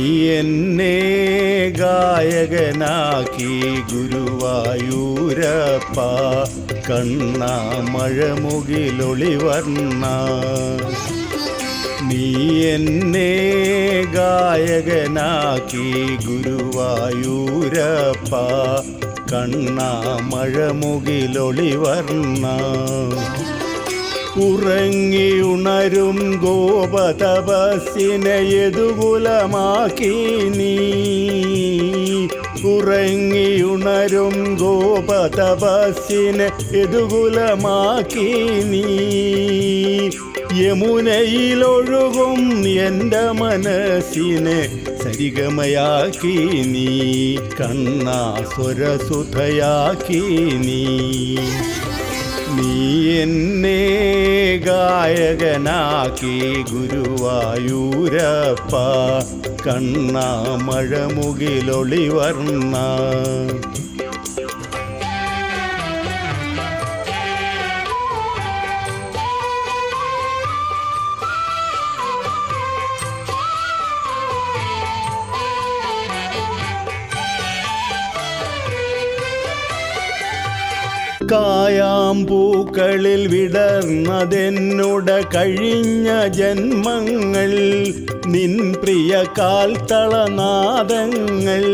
നീ എന്നെ ഗായകനാക്കി ഗുരുവായൂരപ്പ കണ്ണ മഴമുകിലൊളിവർണ നീ എന്നെ ഗായകനാക്കി ഗുരുവായൂരപ്പ കണ്ണ മഴമുകിലൊളിവർണ ഉറങ്ങിയുണരും ഗോപതപസ്സിനെ യദുകുലമാക്കി നീ. ഉറങ്ങിയുണരും ഗോപതപസ്സിനെ എതുകുലമാക്കി നീ. യമുനയിലൊഴുകും എന്റെ മനസ്സിനെ സരിഗമയാക്കി നീ. കണ്ണാ സ്വരസുധയാക്കി നീ. നീ എന്നെ ഗായകനാക്കി. ഗുരുവായൂരപ്പ കണ്ണ മഴമുകിലൊളിവർണ കായാമ്പൂക്കളിൽ വിടർന്നതെന്നുട കഴിഞ്ഞ ജന്മങ്ങൾ നിൻ പ്രിയ കാൽത്തളനാദങ്ങൾ.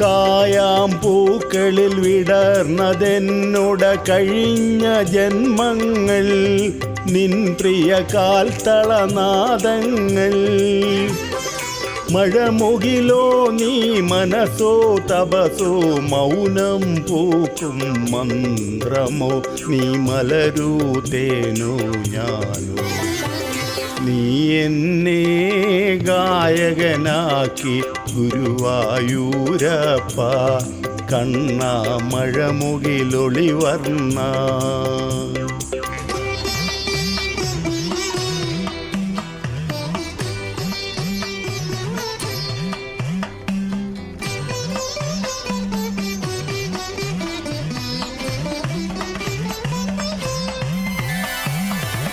കായാമ്പൂക്കളിൽ വിടർന്നതെന്നുട കഴിഞ്ഞ ജന്മങ്ങൾ നിൻ പ്രിയ കാൽത്തളനാദങ്ങൾ. മഴമുകിലോ നീ മനസ്സോ തപസോ മൗനം പൂക്കും മന്ത്രമോ നീ മലരൂ തേനോ ഞാനോ. നീ എന്നെ ഗായകനാക്കി ഗുരുവായൂരപ്പ കണ്ണ മഴമുകിലൊളിവർണ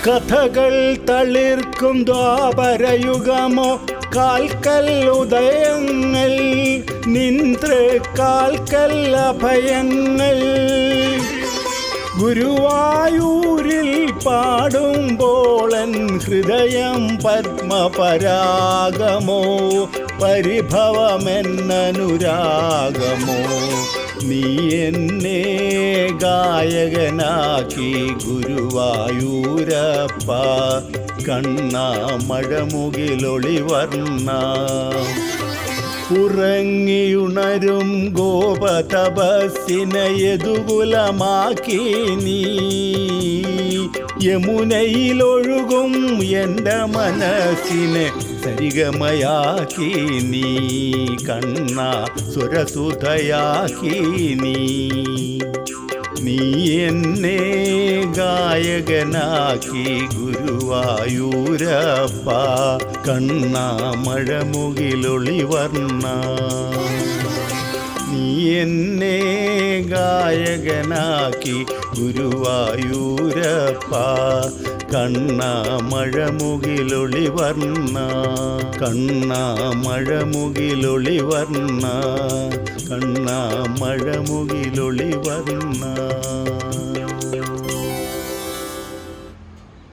കഥകൾ തളിർക്കും ദ്വാപരയുഗമോ? കാൽക്കൽ ഉദയങ്ങൾ നിന്ദ്ര കാൽക്കൽ അഭയങ്ങൾ. ഗുരുവായൂരിൽ പാടുമ്പോളൻ ഹൃദയം പത്മപരാഗമോ? പരിഭവമെന്നനുരാഗമോ? നീ എന്നെ ഗായകനാക്കി ഗുരുവായൂരപ്പ കണ്ണ മഴമുകിലൊളിവർണ ഉറങ്ങിയുണരും ഗോപതപസ്സിനെ യദുകുലമാക്കി നീ. യമുനയിലൊഴുകും എന്റെ മനസ്സിനെ സരിഗമയാക്കി നീ. കണ്ണ സുരസുധയാക്കി നീ. നീ എന്നെ ഗായകനാക്കി ഗുരുവായൂരപ്പ. കണ്ണ മഴമുകിലൊളിവർണ നീ എന്നെ ഗായകനാക്കി ഗുരുവായൂരപ്പ കണ്ണ മഴമുകിലൊളിവർണ കണ്ണ മഴമുകിലൊളിവർണ കണ്ണ മഴമുകിലൊളിവർണ